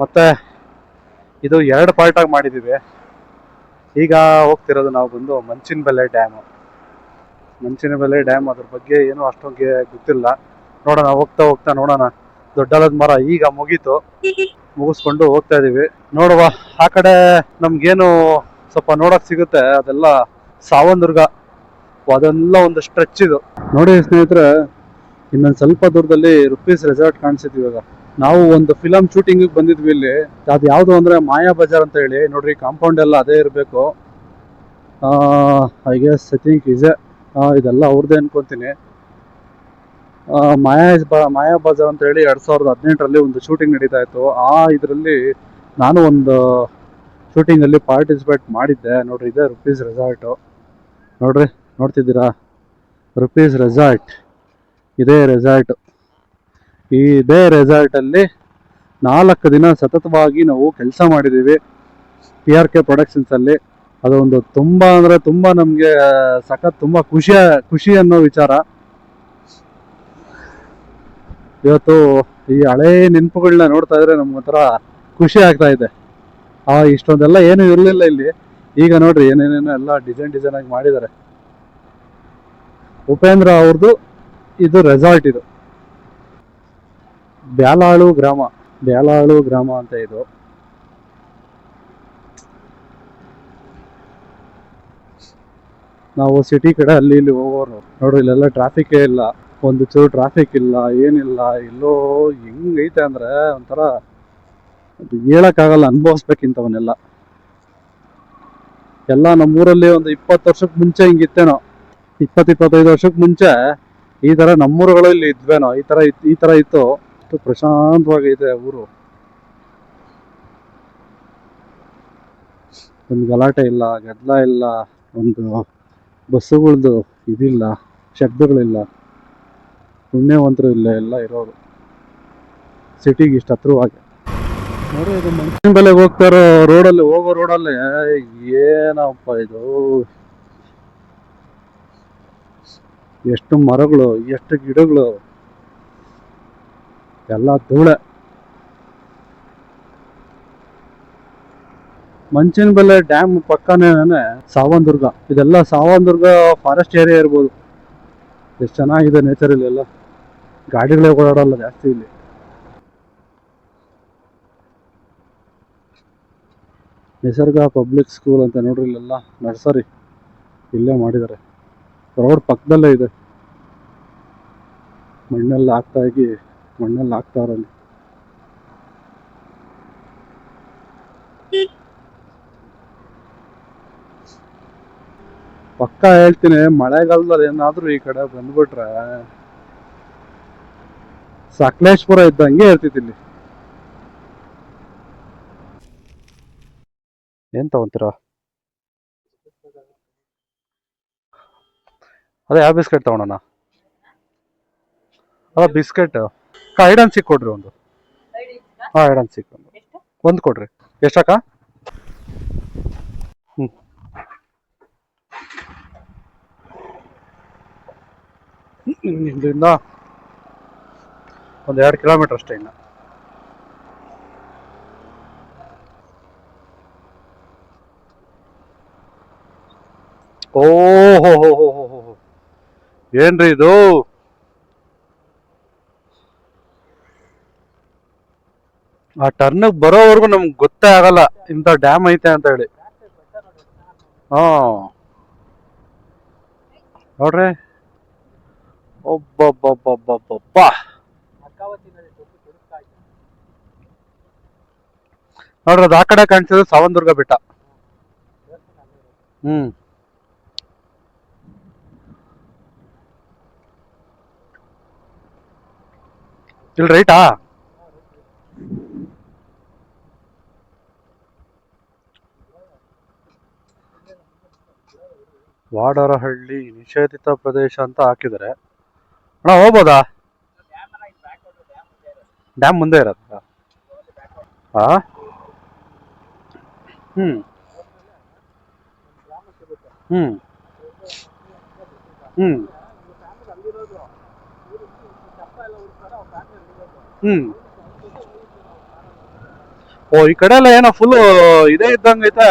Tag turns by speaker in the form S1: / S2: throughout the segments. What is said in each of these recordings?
S1: ಮತ್ತೆ ಇದು ಎರಡು ಪಾರ್ಟಾಗಿ ಮಾಡಿದ್ದೀವಿ. ಈಗ ಹೋಗ್ತಿರೋದು ನಾವು ಬಂದು ಮಂಚಿನ ಬೆಲೆ ಡ್ಯಾಮು ಮಂಚಿನ ಬೆಲೆ ಡ್ಯಾಮ್ ಅದ್ರ ಬಗ್ಗೆ ಏನು ಅಷ್ಟೊಂದು ಗೊತ್ತಿಲ್ಲ. ನೋಡೋಣ, ಹೋಗ್ತಾ ಹೋಗ್ತಾ ನೋಡೋಣ. ದೊಡ್ಡಲದ ಮರ ಈಗ ಮುಗೀತು. ಮುಗಿಸ್ಕೊಂಡು ಹೋಗ್ತಾ ಇದೀವಿ. ನೋಡುವ, ಆ ಕಡೆ ನಮ್ಗೇನು ಸ್ವಲ್ಪ ನೋಡಕ್ ಸಿಗುತ್ತೆ. ಅದೆಲ್ಲ ಸಾವನ್ದುರ್ಗ. ಅದೆಲ್ಲ ಒಂದು ಸ್ಟ್ರೆಚ್ ಇದು. ನೋಡಿ ಸ್ನೇಹಿತರೆ, ಇನ್ನೊಂದು ಸ್ವಲ್ಪ ದೂರದಲ್ಲಿ ರುಪೀಸ್ ರೆಸಾರ್ಟ್ ಕಾಣಿಸಿದ್ವಿ ಇವಾಗ. ನಾವು ಒಂದು ಫಿಲಮ್ ಶೂಟಿಂಗ್ ಬಂದಿದ್ವಿ ಇಲ್ಲಿ. ಅದು ಯಾವುದು ಅಂದ್ರೆ ಮಾಯಾ ಬಜಾರ್ ಅಂತ ಹೇಳಿ. ನೋಡ್ರಿ ಕಾಂಪೌಂಡ್ ಎಲ್ಲ ಅದೇ ಇರಬೇಕು. ಐ ಗೆಸ್ ಐ ಥಿಂಕ್ ಇಸೆ ಇದೆಲ್ಲ ಅವ್ರದ್ದೇ ಅನ್ಕೊಂತೀನಿ. ಮಾಯಾ ಬ- ಮಾಯಾ ಬಜಾರ್ ಅಂತ ಹೇಳಿ ಎರಡ್ ಸಾವಿರದ ಹದಿನೆಂಟರಲ್ಲಿ ಒಂದು ಶೂಟಿಂಗ್ ನಡೀತಾ ಇತ್ತು. ಆ ಇದರಲ್ಲಿ ನಾನು ಒಂದು ಶೂಟಿಂಗ್ ಅಲ್ಲಿ ಪಾರ್ಟಿಸಿಪೇಟ್ ಮಾಡಿದ್ದೆ. ನೋಡ್ರಿ, ಇದೆ ರುಪೀಸ್ ರೆಸಾರ್ಟು ನೋಡ್ರಿ, ನೋಡ್ತಿದ್ದೀರಾ? ರುಪೀಸ್ ರೆಸಾರ್ಟ್ ಇದೇ ರೆಸಾರ್ಟ್ ಇದೇ ರೆಸಾರ್ಟಲ್ಲಿ ನಾಲ್ಕು ದಿನ ಸತತವಾಗಿ ನಾವು ಕೆಲಸ ಮಾಡಿದ್ದೀವಿ. ಪಿ ಆರ್ ಕೆ ಪ್ರೊಡಕ್ಷನ್ಸಲ್ಲಿ ಅದೊಂದು ತುಂಬ ಅಂದರೆ ತುಂಬ ನಮಗೆ ಸಖತ್ ತುಂಬ ಖುಷಿಯ ಖುಷಿ ಅನ್ನೋ ವಿಚಾರ. ಇವತ್ತು ಈ ಹಳೇ ನೆನಪುಗಳನ್ನ ನೋಡ್ತಾ ಇದ್ರೆ ನಮ್ಗೆ ಒಂಥರ ಖುಷಿ ಆಗ್ತಾ ಇದೆ. ಆ, ಇಷ್ಟೊಂದೆಲ್ಲ ಏನು ಇರಲಿಲ್ಲ ಇಲ್ಲಿ. ಈಗ ನೋಡ್ರಿ ಏನೇನೇನೋ ಎಲ್ಲ ಡಿಸೈನ್ ಡಿಸೈನ್ ಆಗಿ ಮಾಡಿದ್ದಾರೆ. ಉಪೇಂದ್ರ ಅವ್ರದ್ದು ಇದು ರೆಸಾರ್ಟ್ ಇದು. ಬ್ಯಾಲಾಳು ಗ್ರಾಮ ಬ್ಯಾಲಾಳು ಗ್ರಾಮ ಅಂತ ಇದು. ನಾವು ಸಿಟಿ ಕಡೆ ಅಲ್ಲಿ ಇಲ್ಲಿ ಹೋಗೋರು ನೋಡ್ರಿ, ಇಲ್ಲೆಲ್ಲ ಟ್ರಾಫಿಕ್ಕೇ ಇಲ್ಲ. ಒಂದು ಚೂರು ಟ್ರಾಫಿಕ್ ಇಲ್ಲ, ಏನಿಲ್ಲ ಎಲ್ಲೋ ಹೆಂಗೈತೆ ಅಂದ್ರೆ ಒಂಥರ ಅದು ಹೇಳಕ್ಕಾಗಲ್ಲ ಅನುಭವಿಸ್ಬೇಕಿಂತವನ್ನೆಲ್ಲ ಎಲ್ಲ ನಮ್ಮೂರಲ್ಲಿ ಒಂದು ಇಪ್ಪತ್ತು ವರ್ಷಕ್ಕೆ ಮುಂಚೆ ಹಿಂಗಿತ್ತೇನೋ. ಇಪ್ಪತ್ತು, ಇಪ್ಪತ್ತೈದು ವರ್ಷಕ್ಕೆ ಮುಂಚೆ ಈ ತರ ನಮ್ಮೂರುಗಳಲ್ಲಿ ಇದ್ವೇನೋ, ಈ ತರ ಇತ್- ಈ ತರ ಇತ್ತು. ಅಷ್ಟು ಪ್ರಶಾಂತವಾಗೈತೆ ಊರು. ಒಂದು ಗಲಾಟೆ ಇಲ್ಲ ಗದ್ದಲ ಇಲ್ಲ, ಒಂದು ಬಸ್ಸುಗಳದ್ದು ಇದಿಲ್ಲ, ಶಬ್ದಗಳಿಲ್ಲ, ಪುಣ್ಯವಂತರು ಇಲ್ಲ, ಎಲ್ಲ ಇರೋರು. ಸಿಟಿಗೆ ಇಷ್ಟು ಹತ್ರವಾಗಿ. ನೋಡಿ ಇದು ಮಂಚಿನ ಬೆಲೆಗೆ ಹೋಗ್ತಾರೋ, ರೋಡಲ್ಲಿ, ಹೋಗೋ ರೋಡಲ್ಲಿ ಏನಪ್ಪ ಇದು? ಎಷ್ಟು ಮರಗಳು, ಎಷ್ಟು ಗಿಡಗಳು ಎಲ್ಲ ಧೂಳೆ. ಮಂಚಿನ ಡ್ಯಾಮ್ ಪಕ್ಕನೇ ಸಾವಂದುರ್ಗ ಇದೆಲ್ಲ ಸಾವಂದುರ್ಗ ಫಾರೆಸ್ಟ್ ಏರಿಯಾ ಇರ್ಬೋದು. ಎಷ್ಟು ಚೆನ್ನಾಗಿದೆ ನೇಚರ್ ಇಲ್ಲಿ ಎಲ್ಲ. ಗಾಡಿಗಳೇ ಓಡಾಡಲ್ಲ ಜಾಸ್ತಿ ಇಲ್ಲಿ. ನಿಸರ್ಗ ಪಬ್ಲಿಕ್ ಸ್ಕೂಲ್ ಅಂತ ನೋಡ್ರಿ ಇಲ್ಲೆಲ್ಲ ನರ್ಸರಿ. ಇಲ್ಲೇ ಮಾಡಿದ್ದಾರೆ. ರೋಡ್ ಪಕ್ಕದಲ್ಲೇ ಇದೆ. ಮಣ್ಣೆಲ್ಲ ಹಾಕ್ತಾ ಆಗಿ ಮಣ್ಣೆಲ್ಲ ಹಾಕ್ತಾವ್ರೆ ಪಕ್ಕಾ ಹೇಳ್ತೀನಿ, ಮಳೆಗಾಲದಲ್ಲಿ ಏನಾದ್ರೂ ಈ ಕಡೆ ಬಂದ್ಬಿಟ್ರೆ ಸಕಲೇಶ್ಪುರ ಇದ್ದಂಗೆ ಇರ್ತಿತ್ತು ಇಲ್ಲಿ. ಏನ್ ತಗೊಂತೀರಾ? ಅದೇ ಯಾವ ಬಿಸ್ಕೆಟ್ ತಗೊಳೋಣ ಅದ ಬಿಸ್ಕೆಟ್. ಸಿಕ್ ಕೊಡ್ರಿ ಒಂದು. ಹಾ ಐಡನ್ ಅಂಡ್ ಸಿಕ್ ಒಂದು. ಒಂದು ಕೊಡ್ರಿ. ಎಷ್ಟಕ್ಕ? ಇಲ್ಲಿಂದ ಒಂದು ಎರಡು ಕಿಲೋಮೀಟರ್ ಅಷ್ಟೇ ಇನ್ನು. ಓಹೋ ಹೋ ಹೋ ಹೋ ಹೋ. ಏನ್ರಿ ಇದು? ಆ ಟರ್ನ್ ಬರೋವರೆಗೂ ನಮ್ಗೆ ಗೊತ್ತೇ ಆಗಲ್ಲ. ಇಂಥ ಡ್ಯಾಮ್ ಐತೆ ಅಂತ ಹೇಳಿ. ಹಾ. ನೋಡ್ರಿ. ಒಬ್ಬೊಬ್ಬೊಬ್ಬೊಬ್ಬೊಬ್ಬ. ನೋಡ್ರಿ, ಅದು ಆ ಕಡೆ ಕಾಣಿಸಿದ್ರೆ ಸಾವಂದುರ್ಗ ಬೆಟ್ಟ. ಹ್ಮ್. ಇಲ್ಲಿ ರೈಟಾ ವಾಡರಹಳ್ಳಿ ನಿಷೇಧಿತ ಪ್ರದೇಶ ಅಂತ ಹಾಕಿದರೆ ಅಣ್ಣ, ಹೋಗ್ಬೋದಾ? ಡ್ಯಾಮ್ ಮುಂದೆ ಇರತ್ತ? ಹಾ ಹ್ಞೂ ಹ್ಞೂ ಹ್ಞೂ ಹ್ಞೂ ಓ, ಈ ಕಡೆ ಎಲ್ಲ ಏನೋ ಫುಲ್ಲು ಇದೇ ಇದ್ದಂಗೈತೆ?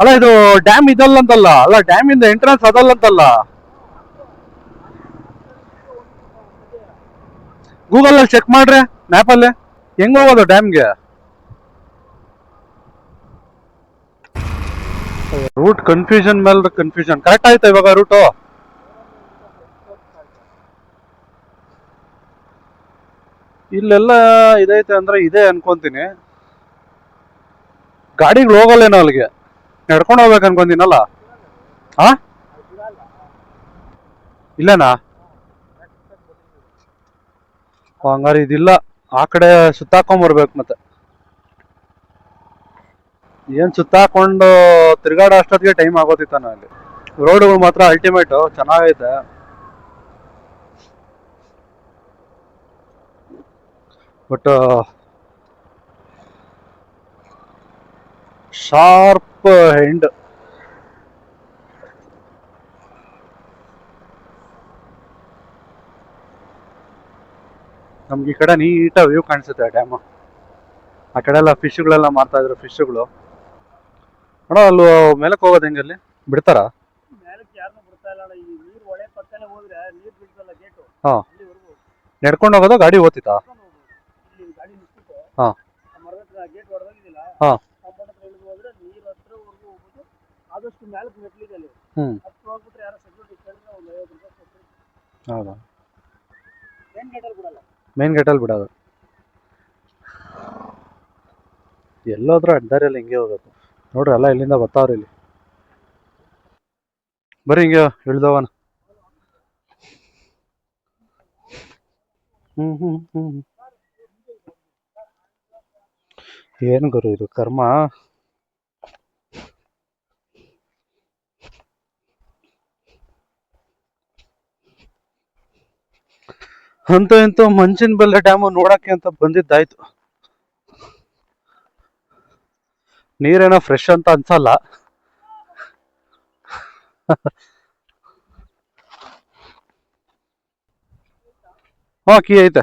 S1: ಅಲ್ಲ, ಇದು ಡ್ಯಾಮ್ ಇದಲ್ಲ ಅಂತಲ್ಲ ಅಲ್ಲ ಡ್ಯಾಮ್ ಇಂದ ಎಂಟ್ರೆನ್ಸ್ ಅದಲ್ಲ ಅಂತಲ್ಲ ಗೂಗಲ್ ಅಲ್ಲಿ ಚೆಕ್ ಮಾಡ್ರಿ ಮ್ಯಾಪ್ ಅಲ್ಲಿ. ಹೆಂಗ್ ಹೋಗೋದು ಡ್ಯಾಮ್ಗೆ ರೂಟ್ ಕನ್ಫ್ಯೂಷನ್ ಮೇಲೆ ಕನ್ಫ್ಯೂಷನ್ ಕರೆಕ್ಟ್ ಆಯ್ತಾ ಇವಾಗ ರೂಟು ಇಲ್ಲೆಲ್ಲ ಇದೈತೆ ಅಂದ್ರೆ ಇದೆ ಅನ್ಕೊಂತೀನಿ. ಗಾಡಿಗಳು ಹೋಗಲ್ಲೇನೋ ಅಲ್ಲಿಗೆ? ನಡ್ಕೊಂಡು ಹೋಗ್ಬೇಕು ಅನ್ಕೊಂಡಿನಲ್ಲ ಹಾ ಇಲ್ಲನಾ? ಹಂಗಾರೆ ಇದಿಲ್ಲ. ಆ ಕಡೆ ಸುತ್ತಾಕೊಂಬರ್ಬೇಕು ಮತ್ತೆ. ಏನ್ ಸುತ್ತಾಕೊಂಡು ತಿರ್ಗಾಡೋ ಅಷ್ಟೊತ್ತಿಗೆ ಟೈಮ್ ಆಗೋತಿತ್ತಾನ ಅಲ್ಲಿ. ರೋಡ್ಗಳು ಮಾತ್ರ ಅಲ್ಟಿಮೇಟ್ ಚೆನ್ನಾಗೈತೆ. ಬಟ್ ಶಾರ್ಪ್ ಹೆಂಡ್. ನಮ್ಗೆ ಈ ಕಡೆ ನೀಟಾಗಿ ವ್ಯೂ ಕಾಣಿಸುತ್ತೆ ಡ್ಯಾಮ್ ಆ ಕಡೆ ಎಲ್ಲ ಫಿಶ್ಗಳೆಲ್ಲ ಮಾರ್ತಾ ಇದ್ರು ಫಿಶ್ಗಳು ಅಣ್ಣ ಅಲ್ಲೂ ಮೇಲಕ್ಕೆ ಹೋಗೋದು ಹೆಂಗೆ ಅಲ್ಲಿ? ಬಿಡ್ತಾರ? ಹಾ. ನಡ್ಕೊಂಡು ಹೋಗೋದು ಗಾಡಿ ಓದ್ತಿತ್ತಾ ಹಾಂ. ಹಾ.
S2: ಕಂಪೌಂಡ್ ಹತ್ರ ಇಳಿದು ಹೋದ್ರೆ ನೀರು ಹತ್ರವರೆಗೂ ಹೋಗ್ಬಿಟ್ಟು ಆದಷ್ಟು ಮೇಲಕ್ಕೆ ಮೆಟ್ಲಿದೆ ಅಲ್ಲಿ
S1: ಹ್ಮ್
S2: ಹೋಗ್ಬಿಟ್ರೆ ಯಾರೋ ಸೆಕ್ಯೂರಿಟಿ ಕೇಳಿದ್ರೆ ಒಂದು ಐವತ್ತು ರೂಪಾಯಿ ಕೊಡ್ತೀವಿ
S1: ಹೌದಾ?
S2: ಏನ್ ಗೇಟಲ್ಲಿ ಬಿಡಲ್ಲ.
S1: ಮೇನ್ ಗೇಟಲ್ಲಿ ಬಿಡೋದು. ಎಲ್ಲೋದ್ರೂ ಅಡ್ಡಾರಿಯಲ್ಲಿ ಹಿಂಗೆ ಹೋಗ್ಬೇಕು. ನೋಡ್ರಿ ಎಲ್ಲ ಇಲ್ಲಿಂದ ಬರ್ತಾವ್ರಿ ಇಲ್ಲಿ. ಬರ್ರಿ ಹಿಂಗೆ ಇಳ್ದವನ. ಹ್ಮ್ ಹ್ಮ್ ಹ್ಮ್. ಏನ್ ಗುರು ಇದು ಕರ್ಮ? ಅಂತೂ ಇಂತ ಮಂಚಿನ ಬೆಲ್ಲ ಡ್ಯಾಮು ನೋಡಕ್ಕೆ ಅಂತ ಬಂದಿದ್ದಾಯ್ತು. ನೀರೇನೋ ಫ್ರೆಶ್ ಅಂತ ಅನ್ಸಲ್ಲ. ಹಾ ಕೀ ಐತೆ.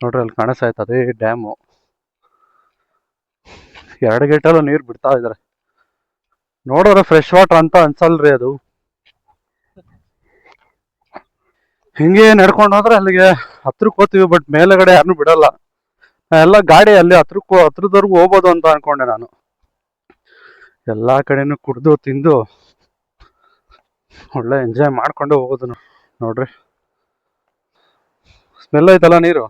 S1: ನೋಡ್ರಿ, ಅಲ್ಲಿ ಕಾಣಿಸ್ತಾಯ್ತು ಅದೇ ಡ್ಯಾಮು ಎರಡು ಗೇಟಲ್ಲೂ ನೀರು ಬಿಡ್ತಾ ಇದಾರೆ. ನೋಡಿದ್ರೆ ಫ್ರೆಶ್ ವಾಟರ್ ಅಂತ ಅನ್ಸಲ್ರಿ ಅದು. ಹಿಂಗೆ ನಡ್ಕೊಂಡು ಹೋದ್ರೆ ಅಲ್ಲಿಗೆ ಹತ್ರಕ್ಕೆ ಹೋಗ್ತೀವಿ ಬಟ್ ಮೇಲೆಗಡೆ ಯಾರನ್ನು ಬಿಡಲ್ಲ. ಎಲ್ಲ ಗಾಡಿ ಅಲ್ಲಿ ಹತ್ರಕ್ಕೂ ಹತ್ರದವರೆಗೂ ಹೋಗ್ಬೋದು ಅಂತ ಅನ್ಕೊಂಡೆ ನಾನು. ಎಲ್ಲಾ ಕಡೆನೂ ಕುಡ್ದು, ತಿಂದು ಒಳ್ಳೆ ಎಂಜಾಯ್ ಮಾಡ್ಕೊಂಡು ಹೋಗೋದು. ನೋಡ್ರಿ. ಸ್ಮೆಲ್ ಐತಲ್ಲ ನೀರು?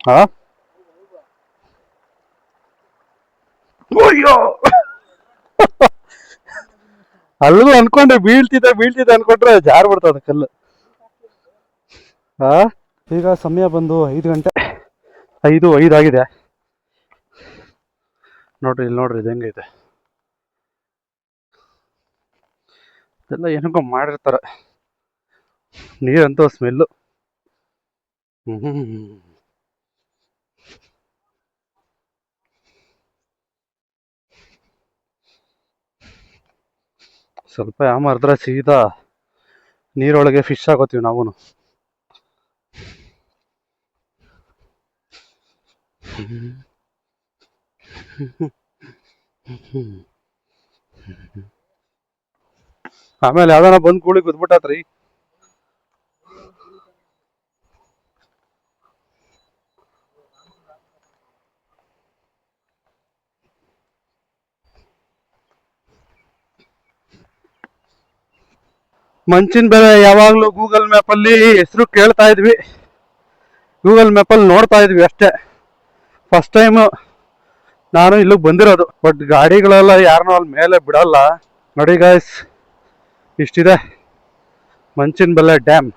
S1: ಹಾ ಅಯ್ಯೋ! ಅಲ್ಲೂ ಅನ್ಕೊಂಡ್ರೆ ಬೀಳ್ತಿದೆ ಬೀಳ್ತಿದೆ ಅನ್ಕೊಂಡ್ರೆ ಜಾರ್ ಬಿಡ್ತದ ಕಲ್ಲು. ಹಾ ಈಗ ಸಮಯ ಬಂದು ಐದು ಗಂಟೆ. ಐದು ಐದು ಆಗಿದೆ. ನೋಡ್ರಿ ಇಲ್ಲಿ ನೋಡ್ರಿ ಇದು ಹೆಂಗೈತೆ ಇದೆಲ್ಲ ಏನಕ್ಕೋ ಮಾಡಿರ್ತಾರೆ. ನೀರಂತೂ ಸ್ಮೆಲ್ಲು ಹ್ಮ್. ಸ್ವಲ್ಪ ಮರದ್ರೆ ಸೀದಾ ನೀರೊಳಗೆ ಫಿಶ್ ಆಗೋತೀವಿ ನಾವು ಆಮೇಲೆ ಯಾವ್ದಾನ ಬಂದ್ ಕೂಳಿ ಗುದ್ಬಿಟ್ಟಾತ್ರಿ ಮಂಚಿನ ಬೆಲೆ ಯಾವಾಗಲೂ ಗೂಗಲ್ ಮ್ಯಾಪ್ ಅಲ್ಲಿ ಹೆಸರು ಕೇಳ್ತಾ ಇದ್ವಿ. ಗೂಗಲ್ ಮ್ಯಾಪ್ ಅಲ್ಲಿ ನೋಡ್ತಾ ಇದ್ವಿ ಅಷ್ಟೇ. ಫಸ್ಟ್ ಟೈಮ್ ನಾನು ಇಲ್ಲಿಗೆ ಬಂದಿರೋದು. ಬಟ್ ಗಾಡಿಗಳೆಲ್ಲ ಯಾರನ್ನೂ ಅಲ್ಲಿ ಮೇಲೆ ಬಿಡಲ್ಲ. ನೋಡಿ ಗಾಯ್ಸ್ ಇಷ್ಟಿದೆ. ಮಂಚಿನ ಬೆಲೆ ಡ್ಯಾಮ್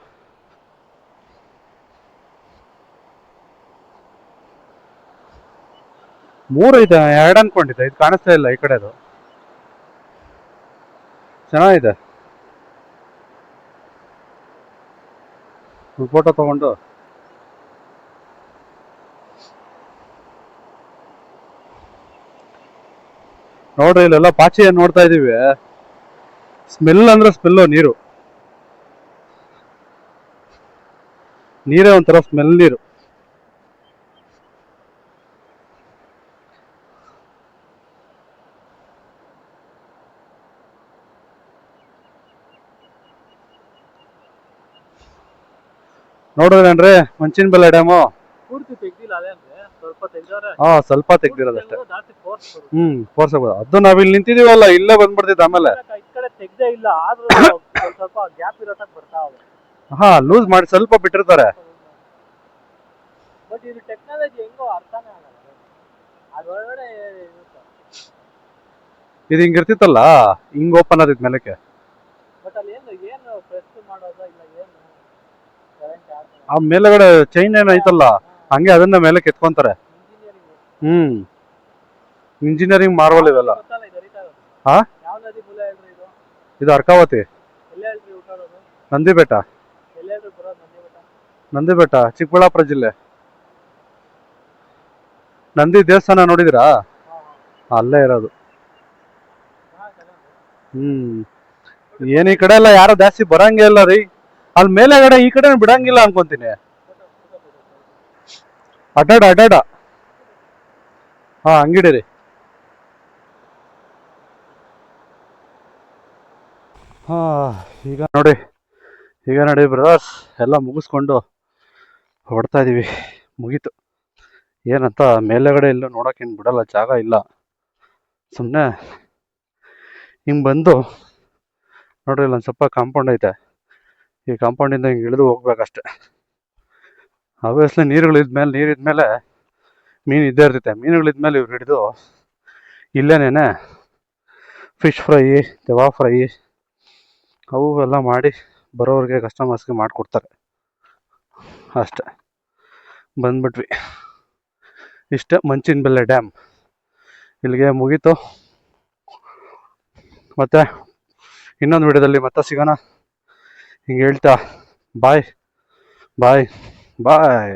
S1: ಮೂರು ಇದೆ, ಎರಡು ಅನ್ಕೊಂಡಿದ್ದೆ. ಇದು ಕಾಣಿಸ್ತಾ ಇಲ್ಲ ಈ ಕಡೆದು. ಚೆನ್ನಾಗಿದೆ. ಒಂದು ಫೋಟೋ ತೊಗೊಂಡು. ನೋಡ್ರಿ, ಇಲ್ಲೆಲ್ಲ ಪಾಚಿ ನೋಡ್ತಾ ಇದೀವಿ. ಸ್ಮೆಲ್ ಅಂದ್ರೆ ಸ್ಮೆಲ್ ನೀರು. ನೀರೇ ಒಂಥರ ಸ್ಮೆಲ್ ನೀರು. ನೋಡಿದ್ರೇನ್ರಿ? ಮಂಚಿನ ಬೆಲೆ ಡ್ಯಾಮು ಹಾ ಸ್ವಲ್ಪ ತೆಗ್ದಿರೋದಷ್ಟೇ
S2: ಹ್ಮ್ ಫೋರ್ಸ್
S1: ಆಗ್ಬೋದು. ಅದು ಅದು ನಾವಿಲ್ಲಿ ನಿಂತಿದೀವಲ್ಲ ಇಲ್ಲೇ ಬಂದ್ಬಿಡ್ತಿತ್ತು ಆಮೇಲೆ.
S2: ಇಲ್ಲ
S1: ಹಾ ಲೂಸ್ ಮಾಡಿ ಸ್ವಲ್ಪ ಬಿಟ್ಟಿರ್ತಾರೆ.
S2: ಇದು ಹಿಂಗ್
S1: ಇರ್ತಿತ್ತಲ್ಲ ಹಿಂಗ್ ಓಪನ್ ಆದಿತ್ ಮೇಲಕ್ಕೆ ಆ ಮೇಲೆಗಡೆ ಚೈನ್ ಏನ್ ಐತಲ್ಲ, ಹಂಗೆ ಅದನ್ನ ಮೇಲೆ ಕೆತ್ಕೊಂತಾರೆ. ಹ್ಮ್. ಇಂಜಿನಿಯರಿಂಗ್ ಮಾರ್ವಲ್ ಇವೆಲ್ಲ. ಹಾ?
S2: ಇದು
S1: ಅರ್ಕಾವತಿ? ನಂದಿ ಬೆಟ್ಟ
S2: ನಂದಿ ಬೆಟ್ಟ
S1: ಚಿಕ್ಕಬಳ್ಳಾಪುರ ಜಿಲ್ಲೆ. ನಂದಿ ದೇವಸ್ಥಾನ ನೋಡಿದಿರಾ ಅಲ್ಲೇ ಇರೋದು. ಹ್ಮ್. ಏನ್ ಈ ಕಡೆ ಎಲ್ಲ ಯಾರು ಜಾಸ್ತಿ ಬರಂಗೇ ಇಲ್ಲ ರೀ. ಅಲ್ಲಿ ಮೇಲೆಗಡೆ ಈ ಕಡೆ ಬಿಡಂಗಿಲ್ಲ ಅನ್ಕೊಂತೀನಿ. ಅಡ್ಡಾಡ ಅಡ್ಡಾಡ. ಹಾ ಹಂಗಿಡಿರಿ ಹಾ, ಈಗ ನೋಡಿ ಈಗ ನೋಡಿ ಬ್ರದರ್ಸ್ ಎಲ್ಲ ಮುಗಿಸ್ಕೊಂಡು ಹೊಡ್ತಾ ಇದೀವಿ. ಮುಗೀತು. ಏನಂತ, ಮೇಲೆಗಡೆ ಎಲ್ಲೂ ನೋಡೋಕೇನು ಬಿಡಲ್ಲ, ಜಾಗ ಇಲ್ಲ. ಸುಮ್ಮನೆ ಹಿಂಗೆ ಬಂದು ನೋಡ್ರಿ, ಇಲ್ಲೊಂದು ಸ್ವಲ್ಪ ಕಾಂಪೌಂಡ್ ಐತೆ. ಈ ಕಾಂಪೌಂಡಿಂದ ಹಿಂಗೆ ಇಳಿದು ಹೋಗ್ಬೇಕಷ್ಟೆ. ಆಬ್ವಿಯಸ್ಲಿ ನೀರುಗಳಿದ್ಮೇಲೆ ನೀರಿದ್ಮೇಲೆ ಮೀನು ಇದ್ದೇ ಇರ್ತೈತೆ. ಮೀನುಗಳಿದ್ಮೇಲೆ ಇವ್ರು ಹಿಡಿದು ಇಲ್ಲೇನೇನೆ ಫಿಶ್ ಫ್ರೈ ತೆವಾ ಫ್ರೈ ಅವು ಎಲ್ಲ ಮಾಡಿ ಬರೋರಿಗೆ ಕಸ್ಟಮರ್ಸ್ಗೆ ಮಾಡಿಕೊಡ್ತಾರೆ. ಅಷ್ಟೆ. ಬಂದ್ಬಿಟ್ವಿ. ಇಷ್ಟೇ ಮಂಚಿನ ಬೆಲೆ ಡ್ಯಾಮ್ ಇಲ್ಲಿಗೆ ಮುಗೀತು. ಮತ್ತು ಇನ್ನೊಂದು ವಿಡಿಯೋದಲ್ಲಿ ಮತ್ತೆ ಸಿಗೋಣ. ಹಿಂಗೆ ಹೇಳ್ತಾ ಬಾಯ್ ಬಾಯ್ ಬಾಯ್